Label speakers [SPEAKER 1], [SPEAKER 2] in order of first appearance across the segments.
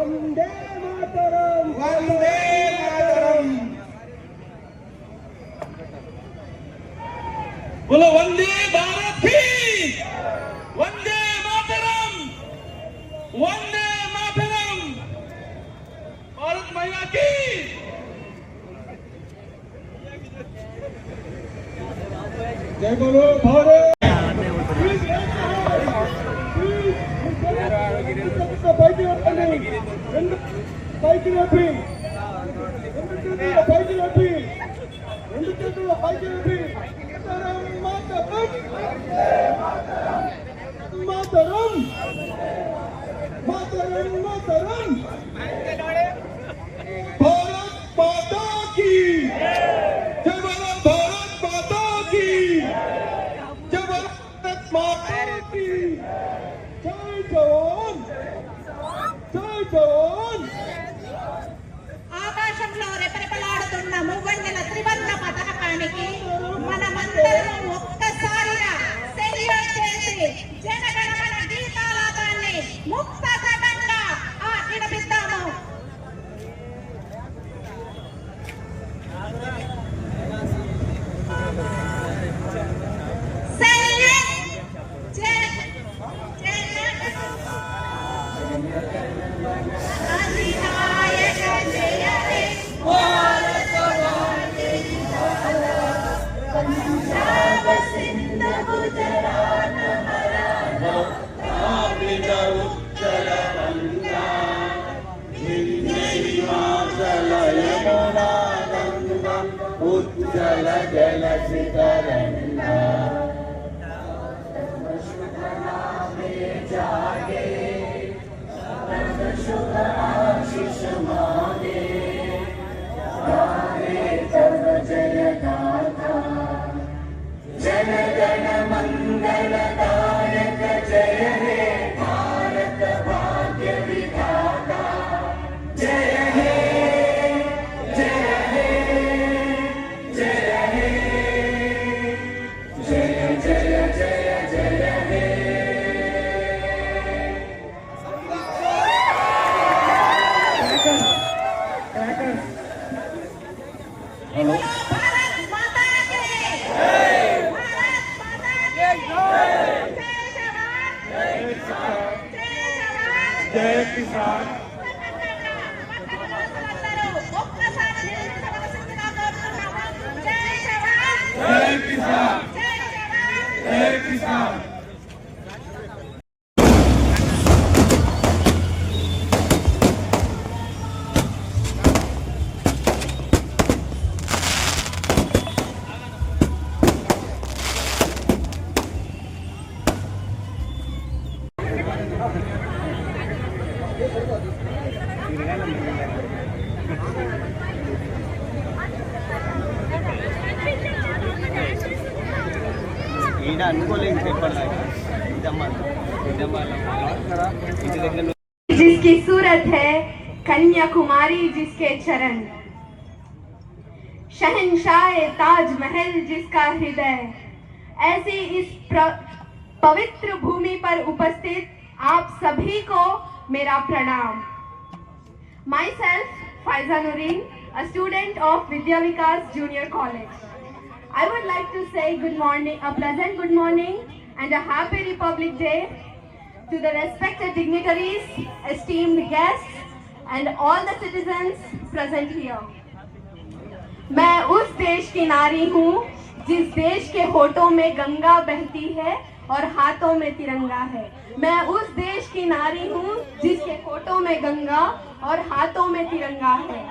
[SPEAKER 1] வந்தே மாதரம்
[SPEAKER 2] வந்தே மாதரம்
[SPEAKER 3] बोलो वंदे भारत की वंदे मातरम वंदे मातरम भारत महिला की
[SPEAKER 1] जय बोलो Bharat
[SPEAKER 4] happening. When the fighting
[SPEAKER 2] happening. When
[SPEAKER 4] the fighting happening. When the
[SPEAKER 2] fighting happening.
[SPEAKER 4] Mataram! Mataram!
[SPEAKER 2] Mataram! Mataram!
[SPEAKER 5] ఈడ అనుకోలేదు చెప్పడానికి ఇదమ్మాలి ఇదమ్మాలి ఇంటి దగ్గర
[SPEAKER 6] जिसकी सूरत है कन्याकुमारी जिसके चरण शहनशाह ताजमहल जिसका हृदय ऐसी इस प्र- पवित्र भूमि पर उपस्थित आप सभी को मेरा प्रणाम myself Faiza Nureen, a student of Vidya Vikas Junior College. I would like to say good morning, a pleasant good morning and a happy Republic Day to the respected dignitaries, esteemed guests, and all the citizens present here. मैं उस देश की नारी हूँ जिस देश के होठों में गंगा बहती है और हाथों में तिरंगा है मैं उस देश की नारी हूँ जिसके होठों में गंगा और हाथों में तिरंगा है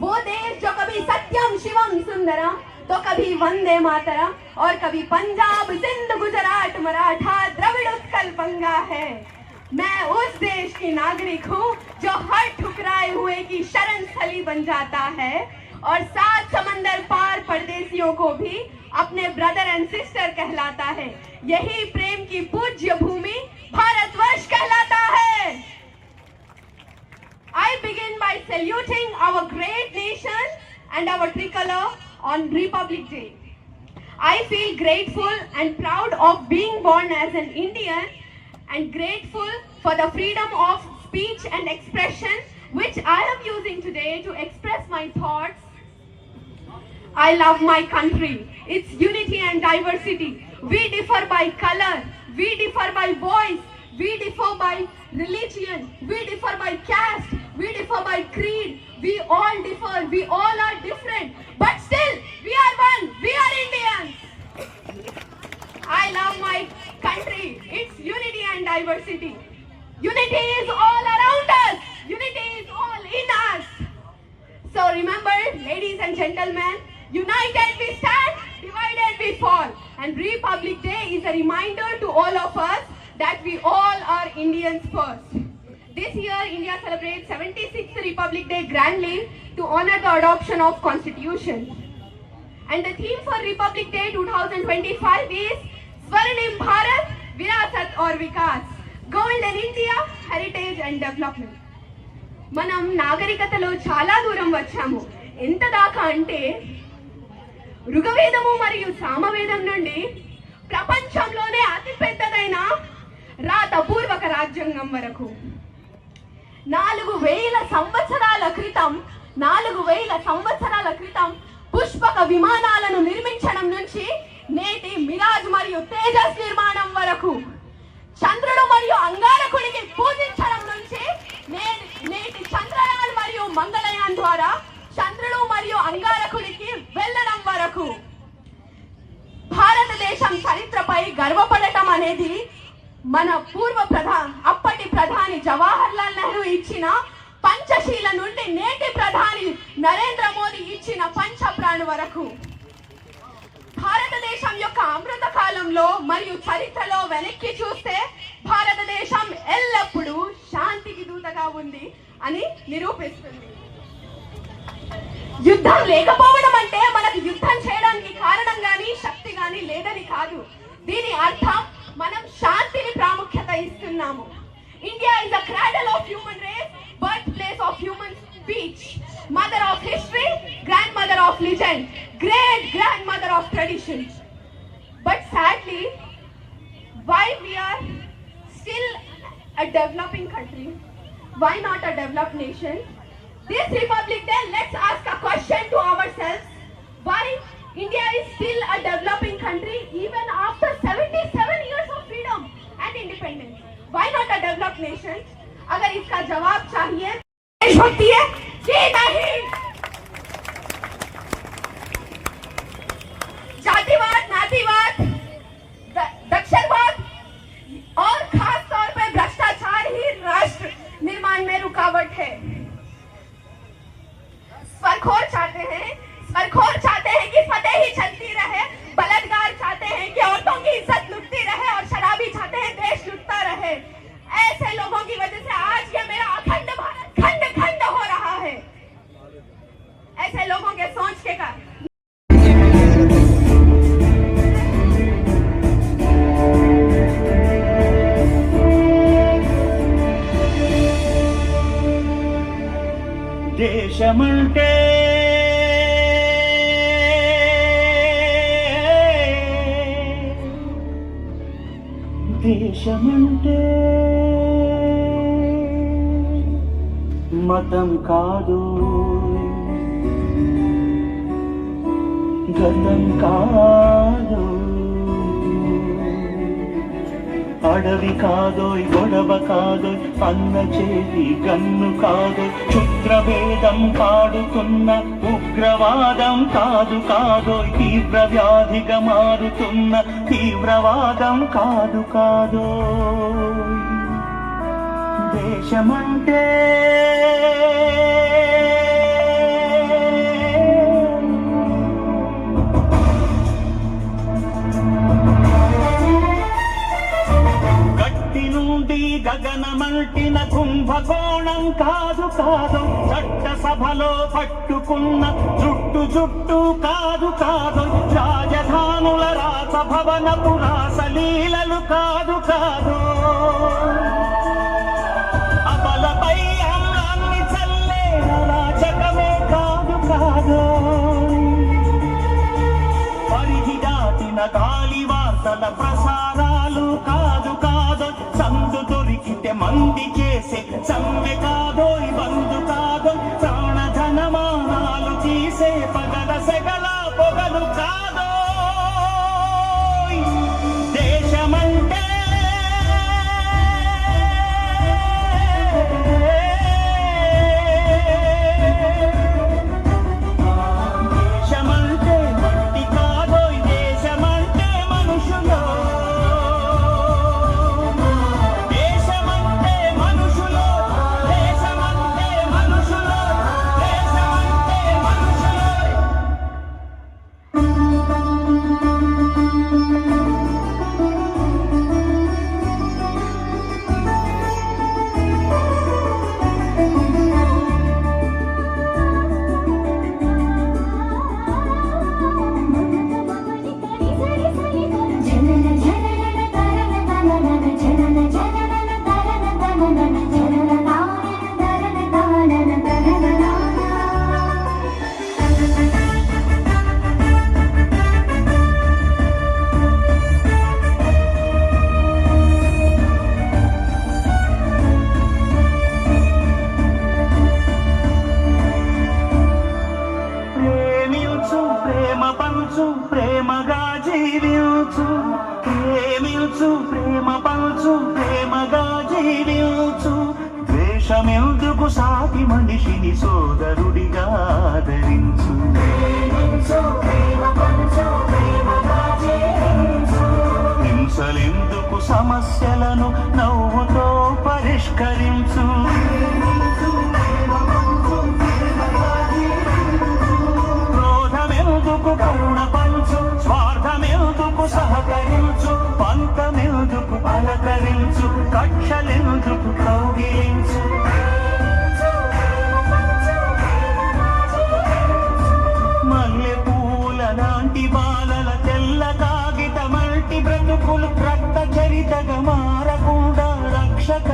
[SPEAKER 6] वो देश जो कभी सत्यम शिवम सुंदरम तो कभी वंदे मातरम और कभी पंजाब, सिंध, गुजरात, मराठा, द्रविड़ उत्कल बंगा है। मैं उस देश की नागरिक हूँ जो हर ठुकराए हुए की शरण स्थली बन जाता है और सात समंदर पार परदेसियों को भी अपने ब्रदर एंड सिस्टर कहलाता है। यही प्रेम की पूज्य भूमि भारतवर्ष कहलाता है। I begin by saluting our great nation and our tricolor on Republic Day. I feel grateful and proud of being born as an Indian and grateful for the freedom of speech and expression which I am using today to express my thoughts. I love my country, its unity and diversity. We differ by color, we differ by voice, we differ by religion, we differ by caste, we differ by creed. We all differ, we all are different, but still we are one, we are Indians. I love my country, its unity and diversity. Unity is all around us, unity is all in us. So remember, ladies and gentlemen, united we stand, divided we fall. And Republic Day is a reminder to all of us that we all are Indians first. This year, India celebrates 76th Republic Day grandly to honor the adoption of Constitution. And the theme for Republic Day 2025 is Swarnim Bharat, Virasat or Vikas, Golden India, Heritage and Development. మనం నాగరికతలో చాలా దూరం వచ్చాము ఎంత దాకా అంటే ఋగవేదము మరియు సామవేదం నుండి ప్రపంచంలోనే అతిపెద్దదైన రాతపూర్వక రాజ్యాంగం వరకు నాలుగు వేల సంవత్సరాల క్రితం నాలుగు వేల సంవత్సరాల క్రితం పుష్పక విమానాలను నిర్మించడం నుంచి నేటి మిరాజ్ మరియు తేజస్ నిర్మాణం వరకు. చంద్రుడు మరియు అంగారకుడిని పూజించడం నుంచి నే- నేటి చంద్రయాన్ మరియు మంగళయాన్ ద్వారా చంద్రుడు మరియు అంగారకుడికి వెళ్ళడం వరకు. భారతదేశం చరిత్రపై గర్వపడటం అనేది మన పూర్వ ప్రధా అప్పటి ప్రధాని జవహర్ లాల్ నెహ్రూ ఇచ్చిన పంచశీల నుండి నేటి ప్రధాని నరేంద్ర మోదీ ఇచ్చిన పంచప్రాణ్ వరకు. భారతదేశం యొక్క అమృత కాలంలో మరియు చరిత్రలో వెనక్కి చూస్తే భారతదేశం ఎల్లప్పుడూ శాంతికి దూతగా ఉంది అని నిరూపిస్తుంది. యుద్ధం లేకపోవడం అంటే మనకు యుద్ధం చేయడానికి కారణం గాని శక్తి గాని లేదని కాదు. దీని అర్థం మనం శాంతిని ప్రాముఖ్యత ఇస్తున్నాము India is a cradle of human race birth place of human speech mother of history grandmother of legend great grandmother of tradition but sadly why we are still a developing country, why not a developed nation? This Republic Day, let's ask a question to ourselves. Why India is still a developing country even after 77 years of freedom and independence? Why not a developed nation? अगर इसका जवाब चाहिए देशभक्ति है
[SPEAKER 5] దేశమంటే మతం కాదు. గతం కాదు. అడవి కాదోయ్ గొడవ కాదోయ్ అన్న చేతి గన్ను కాదు. క్షుద్రభేదం పాడుతున్న ఉగ్రవాదం కాదు కాదోయ్ తీవ్ర వ్యాధిగా మారుతున్న తీవ్రవాదం కాదు కాదో. దేశమంటే నుండి గగనమంటిన కుంభకోణం కాదు కాదు చట్ట సభలో పట్టుకున్న జుట్టు జుట్టు కాదు కాదు రాజధానుల రాసభవనపు రాసలీలలు కాదు కాదు. అబలపై అమ్రాన్ని చల్లే అరాచకమే కాదు కాదు. పరిధి దాటిన గాలి వార్తల ప్రసారాలు కాదు కాదు మంది చేసే సమ్మె కాదోయ్ బంధు కాదో ప్రాణధనమానాలు తీసే పగల సెగల పొగలు కాదు. పరిష్కరించు క్రోధమెందుకు కరుణ పంచు స్వార్థమెందుకు సహకరించు? పంతమెందుకు పలకరించు కక్షలెందుకు కౌగిలించు? లాంటి బాలల తెల్ల కాగిత మల్టి బ్రతుకులు రక్త చరితగా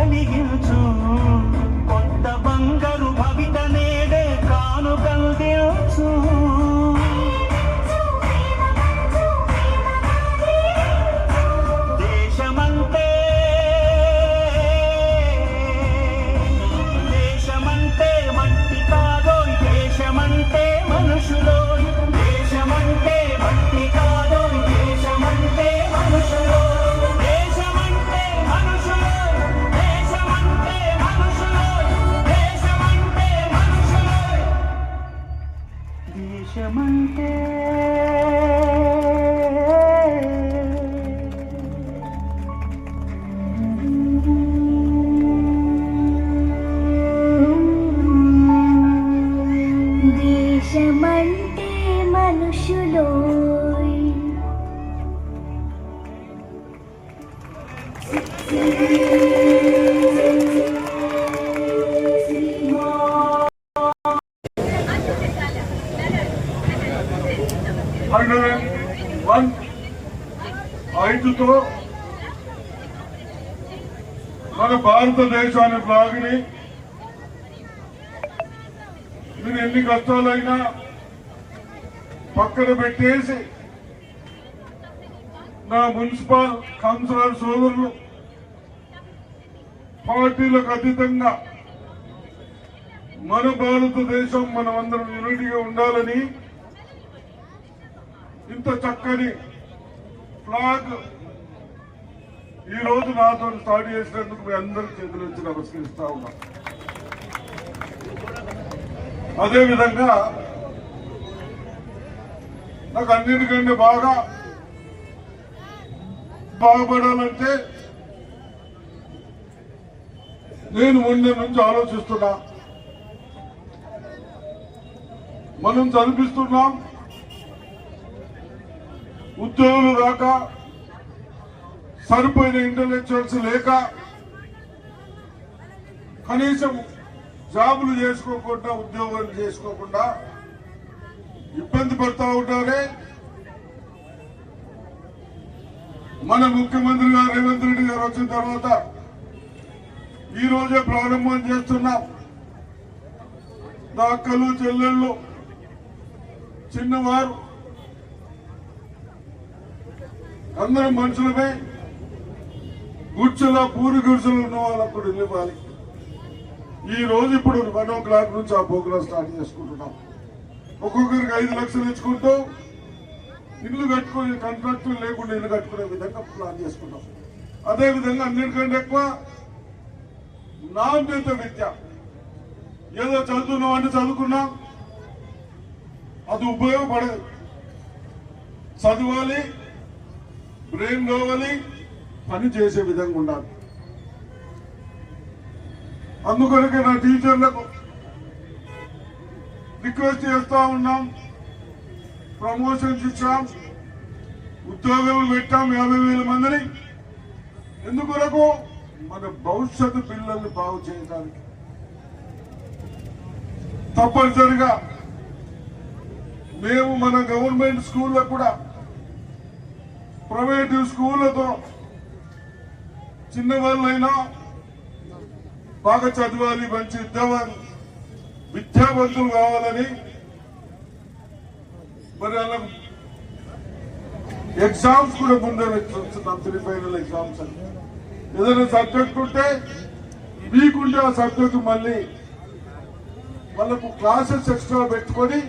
[SPEAKER 5] కలిగించు.
[SPEAKER 1] భారతదేశాన్ని ఫ్లాగ్ని నేను ఎన్ని కష్టాలైనా పక్కన పెట్టేసి నా మున్సిపల్ కౌన్సిలర్ సోదరులు పార్టీలకు అతీతంగా మన భారతదేశం మనమందరం యూనిటీగా ఉండాలని ఇంత చక్కని ఫ్లాగ్ ఈ రోజు నాతో స్టార్ట్ చేసినందుకు మీ అందరి చేతులు వచ్చి నమస్కరిస్తా ఉన్నా. అదే విధంగా నాకు అన్నిటికంటే బాగా బాగుపడాలంటే నేను ముందు నుంచి ఆలోచిస్తున్నా. మనం చదివిస్తున్నాం ఉద్యోగులు రాక సరిపోయిన ఇంటలెక్చువల్స్ లేక కనీసం జాబులు చేసుకోకుండా ఉద్యోగాలు చేసుకోకుండా ఇబ్బంది పడుతూ ఉంటారే మన ముఖ్యమంత్రి గారు రేవంత్ రెడ్డి గారు వచ్చిన తర్వాత ఈ రోజే ప్రారంభం చేస్తున్నాం. నా అక్కలు చెల్లెళ్ళు చిన్నవారు అందరం మనుషులమే. గుడ్చులో పూరి గుర్చులు ఉన్న వాళ్ళకు కూడా ఇల్లు ఈ రోజు ఇప్పుడు వన్ ఓ క్లాక్ నుంచి ఆ ప్రోగ్రామ్ స్టార్ట్ చేసుకుంటున్నాం. ఒక్కొక్కరికి ఐదు లక్షలు ఇచ్చుకుంటూ ఇల్లు కట్టుకునే కాంట్రాక్టులు లేకుండా ఇల్లు కట్టుకునే విధంగా ప్లాన్ చేసుకున్నాం అదేవిధంగా అన్నింటికంటే అన్నిటికంటే ఎక్కువ నాణ్యత విద్య. ఏదో చదువుతున్నాం అంటే చదువుకున్నాం అది ఉపయోగపడదు. చదవాలి బ్రెయిన్ కావాలి పని చేసే విధంగా ఉండాలి. అందుకొరకే నా టీచర్లకు రిక్వెస్ట్ చేస్తా ఉన్నాం. ప్రమోషన్స్ ఇచ్చాం. ఉద్యోగాలు పెట్టాం యాభై వేల మందిని. ఎందుకొరకు? మన భవిష్యత్తు పిల్లల్ని బాగు చేయడానికి తప్పనిసరిగా మేము మన గవర్నమెంట్ స్కూల్లో కూడా ప్రైవేటు స్కూళ్ళతో చిన్నవాళ్ళైనా బాగా చదవాలి మంచి విద్యావంతులు విద్యావంతులు కావాలని మరి అలా ఎగ్జామ్స్ కూడా ముందే వచ్చున్నాం త్రీ ఫైనల్ ఎగ్జామ్స్ అని. ఏదైనా సబ్జెక్ట్ ఉంటే మీకుంటే ఆ సబ్జెక్ట్ మళ్ళీ వాళ్ళకు క్లాసెస్ ఎక్స్ట్రా పెట్టుకొని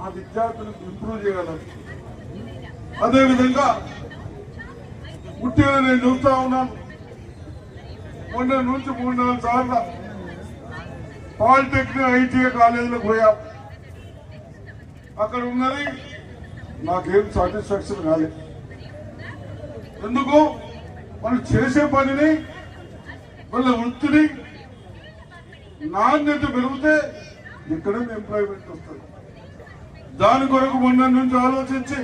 [SPEAKER 1] ఆ విద్యార్థులకు ఇంప్రూవ్ చేయగలరు అదేవిధంగా ఉట్టిగా నేను చూస్తా ఉన్నాను మొన్న నుంచి మూడు నాలుగు సార్లు పాలిటెక్నిక్ ఐటీఐ కాలేజీలకు పోయాం. అక్కడ ఉన్నది నాకేం సాటిస్ఫాక్షన్ కాలేదు ఎందుకు? మనం చేసే పనిని వాళ్ళ వృత్తిని నాణ్యత పెరిగితే ఇక్కడ ఎంప్లాయ్మెంట్ వస్తుంది. దాని కొరకు మొన్న నుంచి ఆలోచించి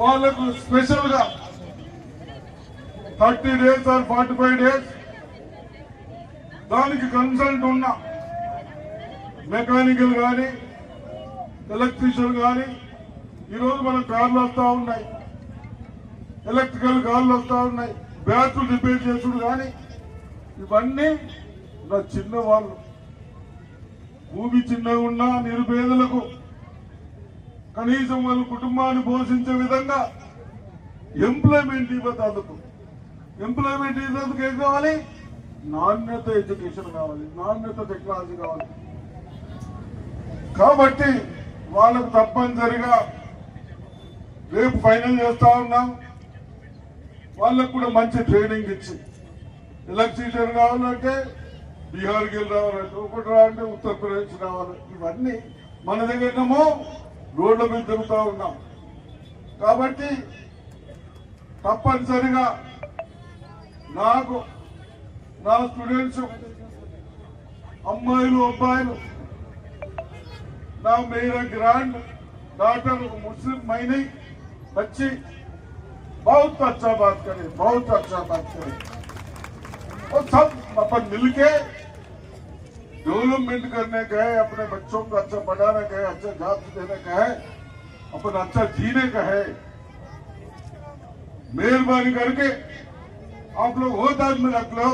[SPEAKER 1] వాళ్ళకు స్పెషల్గా thirty days or forty five days. దానికి కన్సల్ట్ ఉన్న మెకానికల్ కానీ ఎలక్ట్రీషియన్ కానీ ఈరోజు మన కార్లు వస్తూ ఉన్నాయి. ఎలక్ట్రికల్ కార్లు వస్తూ ఉన్నాయి. బ్యాటరీ రిపేర్ చేసుడు కానీ ఇవన్నీ నా చిన్న వాళ్ళు. భూమి చిన్నగా ఉన్నా నిరుపేదలకు కనీసం వాళ్ళ కుటుంబాన్ని పోషించే విధంగా ఎంప్లాయ్మెంట్ ఇవ్వదందుకు ఎంప్లాయ్మెంట్ ఇవ్వదందుకు ఏం కావాలి. నాణ్యత ఎడ్యుకేషన్ కావాలి. నాణ్యత టెక్నాలజీ కావాలి. కాబట్టి వాళ్ళకు తప్పనిసరిగా రేపు ఫైనల్ చేస్తా ఉన్నాం. వాళ్ళకు కూడా మంచి ట్రైనింగ్ ఇచ్చి. ఎలక్ట్రీషియన్ కావాలంటే బీహార్కి వెళ్ళి రావాలంటే ఒకటి రావాలంటే ఉత్తరప్రదేశ్ రావాలి. ఇవన్నీ మన దగ్గరేమో రోడ్ల మీద తిరుగుతూ ఉన్నాం. కాబట్టి తప్పనిసరిగా నాకు నా స్టూడెంట్స్ అమ్మాయిలు అబ్బాయిలు ना मेरा ग्रैंड डॉटर मुस्लिम मैंने बच्ची बहुत अच्छा बात करे बहुत अच्छा बात करे और सब अपन मिलके डेवलपमेंट करने का है अपने बच्चों को अच्छा पढ़ाने का है अच्छा जॉब देने का है अपन अच्छा जीने का है मेहरबानी करके आप लोग वो दाग में रख लो।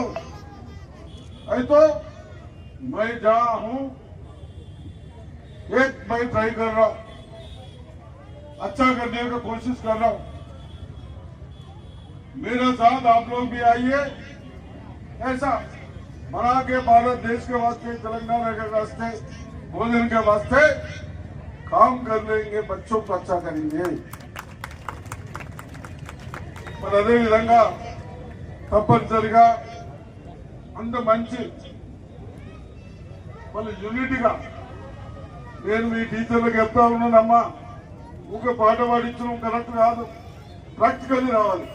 [SPEAKER 1] तो मैं जा हूँ, एक मैं ट्राई कर रहा हूँ। अच्छा करने का कोशिश कर रहा हूँ। मेरे साथ आप लोग भी आइए। ऐसा बना के भारत देश के वास्ते, तेलंगाना के वास्ते, भोजन के वास्ते काम कर लेंगे, बच्चों को अच्छा करेंगे। पर अदे विधा తప్పనిసరిగా అంత మంచి వాళ్ళు యూనిటీగా నేను మీ టీచర్లకు చెప్తా ఉన్నానమ్మా. ఒక పాట పాడించడం కరెక్ట్ కాదు. ప్రాక్టికల్లీ రావాలి.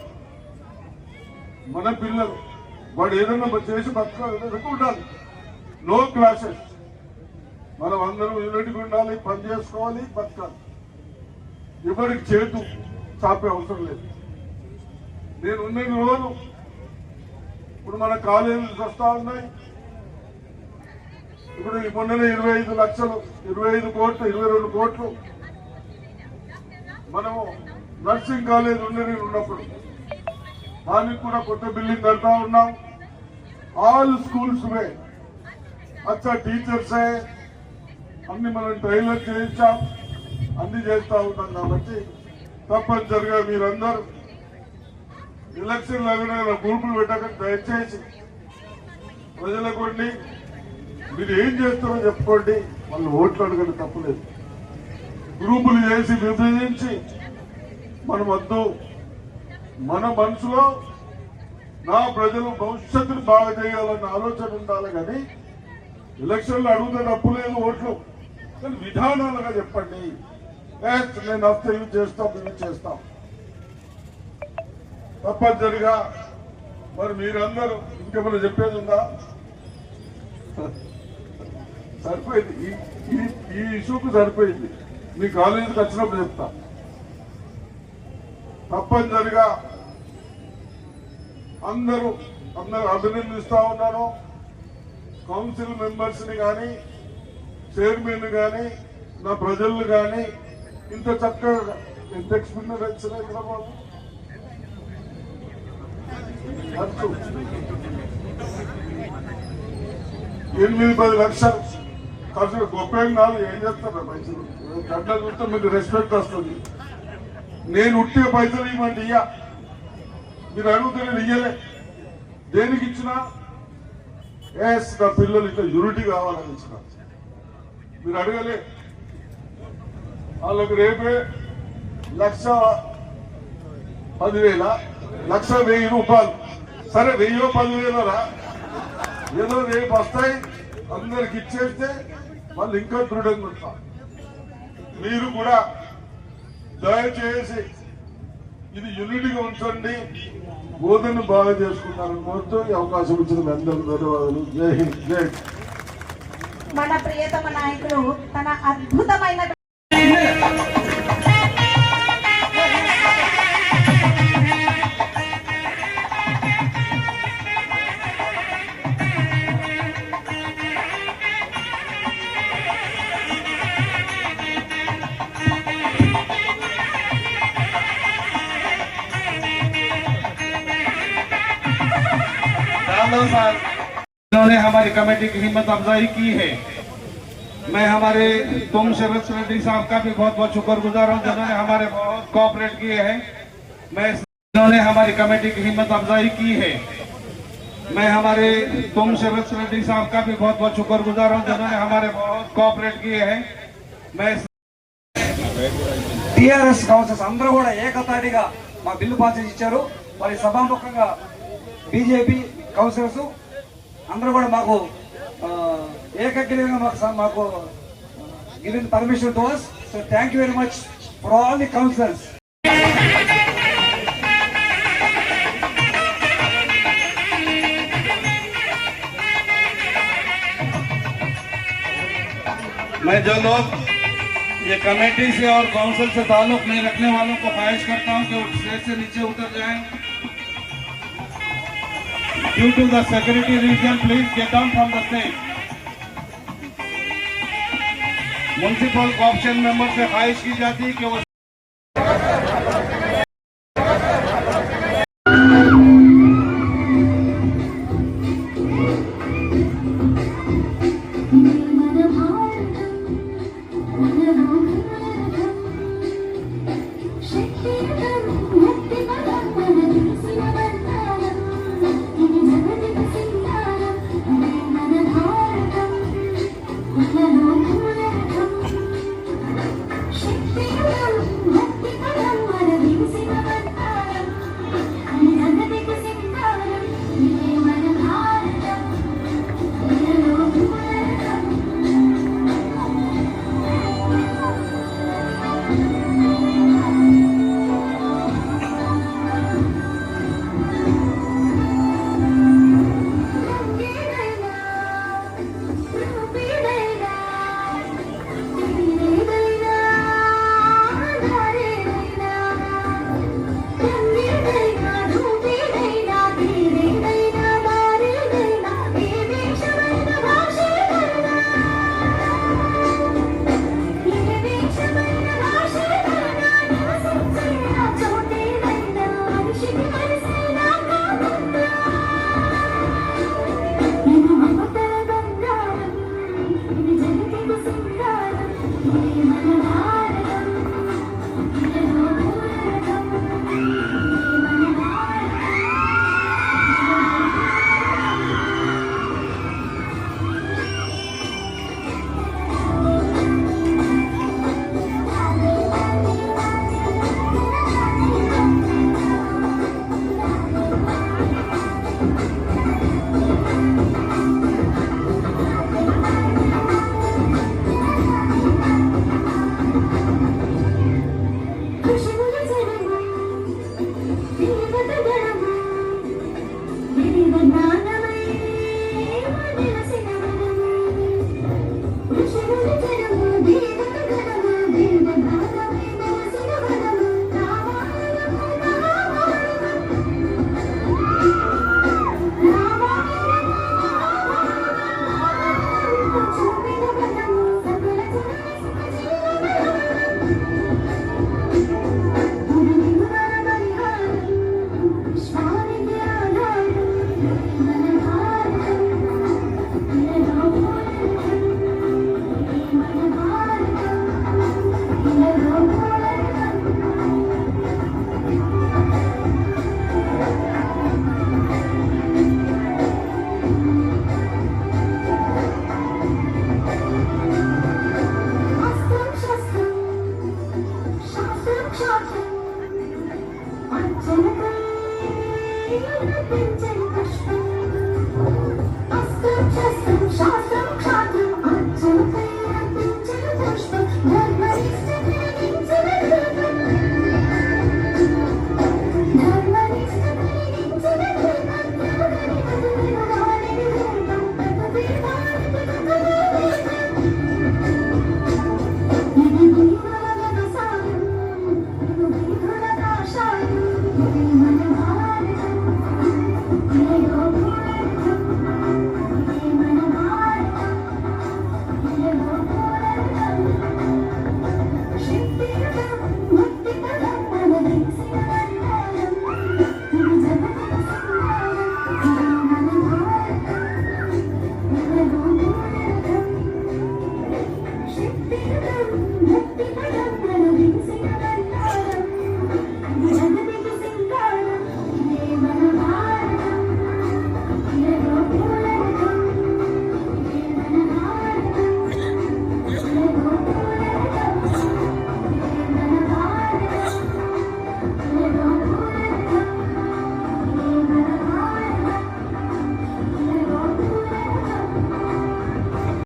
[SPEAKER 1] మన పిల్లలు వాడు ఏదన్నా చేసి బతకాలి ఉండాలి. No classes. మనం అందరం యూనిట్గా ఉండాలి పని చేసుకోవాలి బతకాలి. ఎవరికి చేతు చాపే అవసరం లేదు. నేను ఉన్న రోజు ఇప్పుడు మన కాలేజీలు వస్తూ ఉన్నాయి. ఇప్పుడు ఈ మొన్ననే ఇరవై ఐదు లక్షలు ఇరవై ఐదు కోట్లు ఇరవై రెండు కోట్లు మనము నర్సింగ్ కాలేజ్ ఉండని ఉన్నప్పుడు. దానికి కూడా కొత్త బిల్డింగ్ కడతా ఉన్నాం. All schools way. అచ్చా టీచర్సే. అన్ని మనం ట్రైలర్ చేయించాం. అన్ని చేస్తా ఉన్నాం కాబట్టి తప్పనిసరిగా మీరందరూ ఎలక్షన్ లాగా గ్రూపులు పెట్టాక దయచేసి ప్రజలకు మీరు ఏం చేస్తారో చెప్పుకోండి. వాళ్ళు ఓట్లు అడగడం తప్పలేదు. గ్రూపులు చేసి విభజించి మనం వద్దు. మన మనసులో నా ప్రజలు భవిష్యత్తును బాగా చేయాలన్న ఆలోచన ఉండాలి కానీ ఎలక్షన్లు అడుగుతే డప్పు లేదు ఓట్లు. కానీ విధానాలుగా చెప్పండి. నేను వస్తే ఇవి చేస్తాం ఇవి చేస్తాం. తప్పనిసరిగా మరి మీరందరూ ఇంకేమైనా చెప్పేది ఉందా? సరిపోయింది. ఈ ఈ- ఈ ఇష్యూకు సరిపోయింది. మీ కాలేజీకి వచ్చినప్పుడు చెప్తా. తప్పనిసరిగా అందరూ అందరూ అభినందిస్తా ఉన్నాను. కౌన్సిల్ మెంబర్స్ని కానీ చైర్మన్ కానీ నా ప్రజల్ని కానీ ఇంత చక్కగా ఎంత ఎక్స్పీరియన్స్ ఇక్కడ ఖర్చు ఎనిమిది పది లక్షలు. ఖర్చు గొప్ప ఏం కాదు ఏం చేస్తారు పైసలు? గంట చూస్తే మీకు రెస్పెక్ట్ వస్తుంది. నేను ఉట్టిన పైసలు ఇవ్వండి ఇయ్య. మీరు అడిగితే నేను ఇయ్యలే. దేనికి ఇచ్చినా? ఎస్ నా పిల్లలు ఇట్లా యూనిటీ కావాలని ఇచ్చిన. మీరు అడగలే. వాళ్ళకు రేపే లక్ష పదివేల లక్ష వెయ్యి రూపాయలు. సరే వెయ్యో పదివేలరా ఏదో రేపు వస్తాయి అందరికి ఇచ్చేస్తే వాళ్ళు ఇంకా దృఢంగా ఉంటారు మీరు కూడా దయచేసి ఇది యూనిటీగా ఉంచండి. బోధన బాగా చేసుకుంటారని కోరుతూ ఈ అవకాశం ఇచ్చిన మీ అందరికీ ధన్యవాదాలు. జై హింద్ జై
[SPEAKER 4] మన ప్రియతమ నాయకులు తన అద్భుతమైన
[SPEAKER 3] हमारी कमेटी की हिम्मत अफजाई की है मैं हमारे तुम शरद रेड्डी साहब का भी बहुत बहुत शुक्रगुजार हूँ जिन्होंने हमारे बहुत कोऑपरेट किए हैं मैं इन्होंने हमारी कमेटी की हिम्मत अफजाई की है मैं हमारे तुम शरद रेड्डी साहब का भी बहुत बहुत शुक्रगुजार हूँ जिन्होंने हमारे बहुत कोऑपरेट किए हैं मैं
[SPEAKER 7] టిఆర్ఎస్ కౌన్సిల్స్ అందరూ కూడా ఏకతాటిగా మా బిల్లు పాస్ చేసి ఇచ్చారు మరి సభాముఖంగా బీజేపీ కౌన్సిలర్స్ అందరూ కూడా మాకు ఆ, ఏకగ్రీవంగా మాకు స- మాకు given permission to us so thank you very much for all the councillors
[SPEAKER 3] मैं जो लोग ये कमेटी से और काउंसिल से ताल्लुक नहीं रखने वालों को ख्वाहिश करता हूं कि वो स्टेज से नीचे उतर जाएं due to the security reason please get down from the stage municipal corporation member से ख्वाहिश की जाती है कि वो